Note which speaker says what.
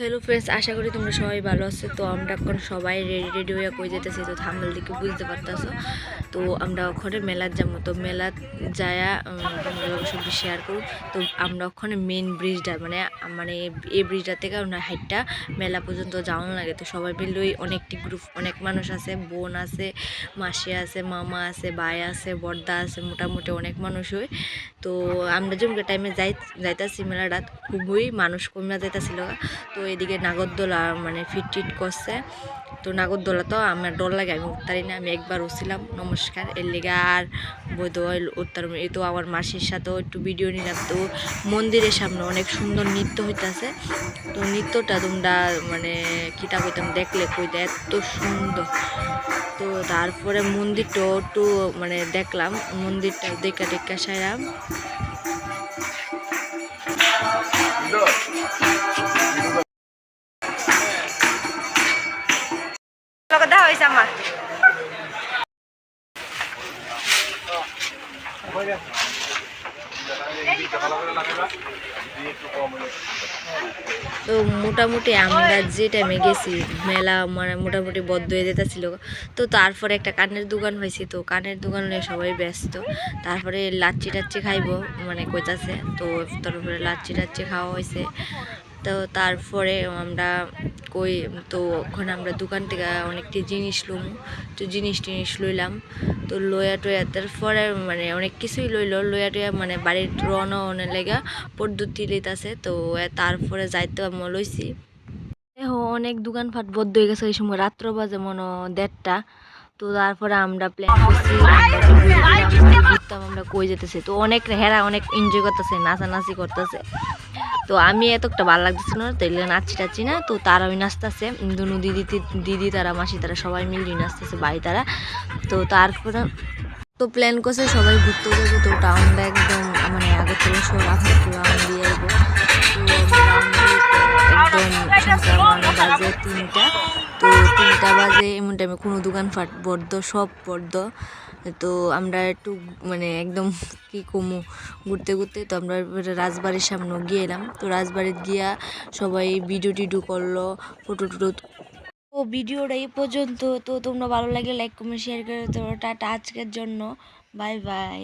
Speaker 1: Hello friends আশা করি তোমরা সবাই ভালো আছো। তো আমরা এখন সবাই রেডি রেডি হয়ে কই যেতেছি, তো থাম্বেল দিকে বুঝতে পারতেছো। তো আমরা ওখানে মেলার যাব। তো মেলা যায়া সবজি শেয়ার করব তো আমরা ওখানে মেন ব্রিজটা মানে মানে এই ব্রিজটা থেকে আমরা হাইটটা মেলা পর্যন্ত যাওয়ানো লাগে। তো সবাই মিলে ওই অনেকটি গ্রুপ অনেক মানুষ আছে, বোন আছে, মাসি আছে, মামা আছে, ভাই আছে বর্দা আছে, মোটামুটি অনেক মানুষ হয় তো আমরা যেমন টাইমে যাই, যাইতাছি মেলাটাত খুবই মানুষ কমে যাইতাছিল তো এদিকে নাগরদোলা মানে ফিট টিট করছে। তো নাগরদোলা তো আমার ডর লাগে, আমি উঠতারি না, আমি একবার উঠছিলাম, নমস্কার, এর লেগে আর বৈধ উত্তর এই তো আমার মাসির সাথেও একটু ভিডিও নিলাম তো মন্দিরের সামনে অনেক সুন্দর নৃত্য হইতাছে। তো নৃত্যটা তোমরা মানে কিতা কইতাম দেখলে কইতে এত সুন্দর। তো তারপরে মন্দিরটাও একটু মানে দেখলাম, মন্দিরটা দেখা টেকা সাইরাম। তো মোটামুটি আমরা যে টাইমে গেছি, মেলা মানে মোটামুটি বদ্ধ হয়ে যেতেছিল। তো তারপরে একটা কানের দোকান হয়েছে, তো কানের দোকান সবাই ব্যস্ত। তারপরে লাচ্ছি টাচ্ছি খাইবো মানে কইতাছে। তো তারপরে লাচ্ছি টাচ্ছি খাওয়া হয়েছে। তো তারপরে আমরা কই, তো ওখানে আমরা দোকান থেকে অনেকটি জিনিস লুম, তো জিনিস টিনিস লইলাম। তো লইয়া টইয়া তারপরে মানে অনেক কিছুই লইল। লইয়া টইয়া মানে বাড়ির রওনা অনেক লেগা পদ্ধতি লইতাছে, তো তারপরে যাইতে লইছি। অনেক দোকানপাট বদ্ধ হয়ে গেছে। ওই সময় রাত্র বাজে মনে দেড়টা। তো তারপরে আমরা প্ল্যান করছি ঘুরতাম আমরা কই যেতেছি। তো অনেক হেরা, অনেক এনজয় করতেছে, নাচানাচি করতেছে। তো আমি এত একটা ভালো লাগতেছে না, তো এগুলো নাচছি টাচ্ছি না, তো তারা ওই নাচতেছে দুনু দিদি দিদি তারা, মাসি তারা সবাই মিলিয়ে নাচতেছে বাড়ি তারা। তো তারপরে তো প্ল্যান করছে সবাই ঘুরতে যাব, তো টাউনটা একদম মানে আগে থেকে সব আপনার রাউন্ড দিয়ে দিয়ে একদম বাজে তিনটা। তো তিনটা বাজে, এমন টাইমে কোনো দোকান ফাট বদ্ধ সব বদ্ধ তো আমরা একটু মানে একদম কি কমু ঘুরতে ঘুরতে তো আমরা রাজবাড়ির সামনে গিয়ে এলাম। তো রাজবাড়িতে গিয়া সবাই ভিডিও টিডিও করল ফটো টুটো ও ভিডিওটা এই পর্যন্ত। তো তোমরা ভালো লাগে লাইক কমেন্ট শেয়ার করে তো টাটা আজকের জন্য। Bye bye